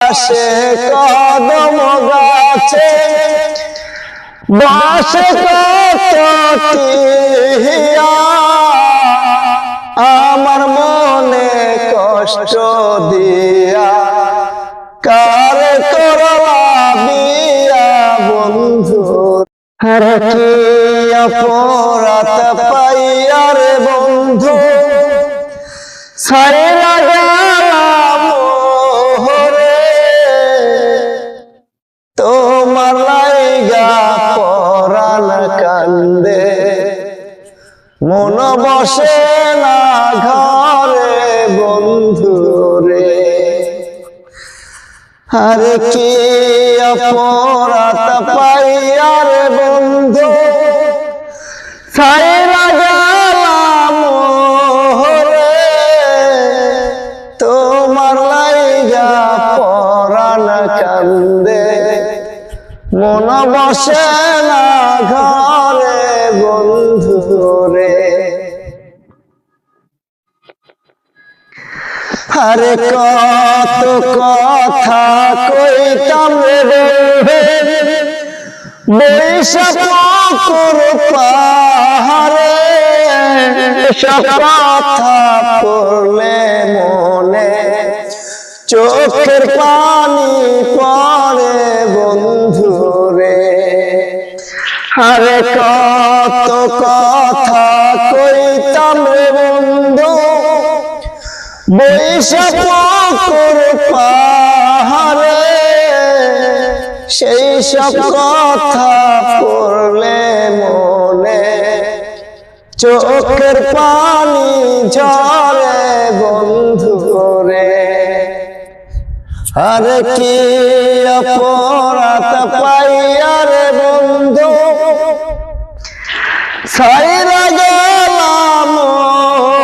পাশে কদম গাছে, বাসে আমার মনে কষ্ট দিয়া, কার করলা বিয়া বন্ধু? হরে পাইয়ার বন্ধু? সারে তোমার লাইগা পরাণ কান্দে। মন বসে না ঘরে বন্ধু রে। আর কি অপরাধ আর বন্ধু? ছাই বসে না ঘরে বন্ধু রে। আরে কত কথা কইতাম রে। বৈশাখ পুর পাহাড়ে কথা পড়লে মনে চোখের পানি পড়ে আরে কত কথা কইতাম রে বন্ধু। বৈশাখ পাহাড়ে সেই সব কথা পড়লে মনে চোখের পানি ঝরে বন্ধু রে আরে কি অপরাধ পাইয়ার সাইরা গেলাম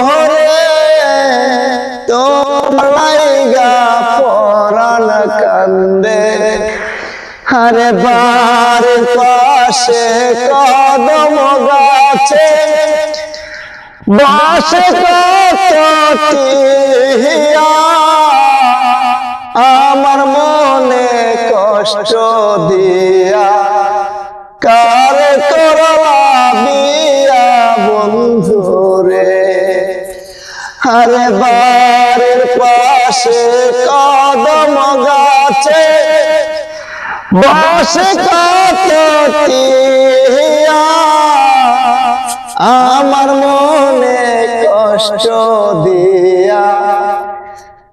হরে তোমার লাইগা পরাণ কান্দে। আরে বাড়ির পাশে কদম গাছে। বাসে আমার মনে কষ্ট দিয়া পাশে কদম গাছে বসে আমার মনে কষ্ট দিয়া,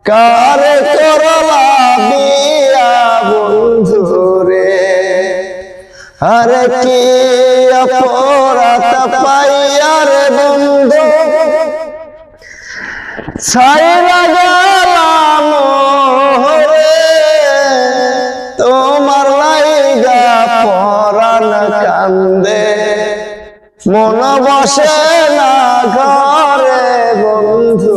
কার করলা বিয়া বন্ধু রে আরে কি অপরাধ পাইয়ার বন্ধু? ছাইরা মন বসে না ঘরে বন্ধু।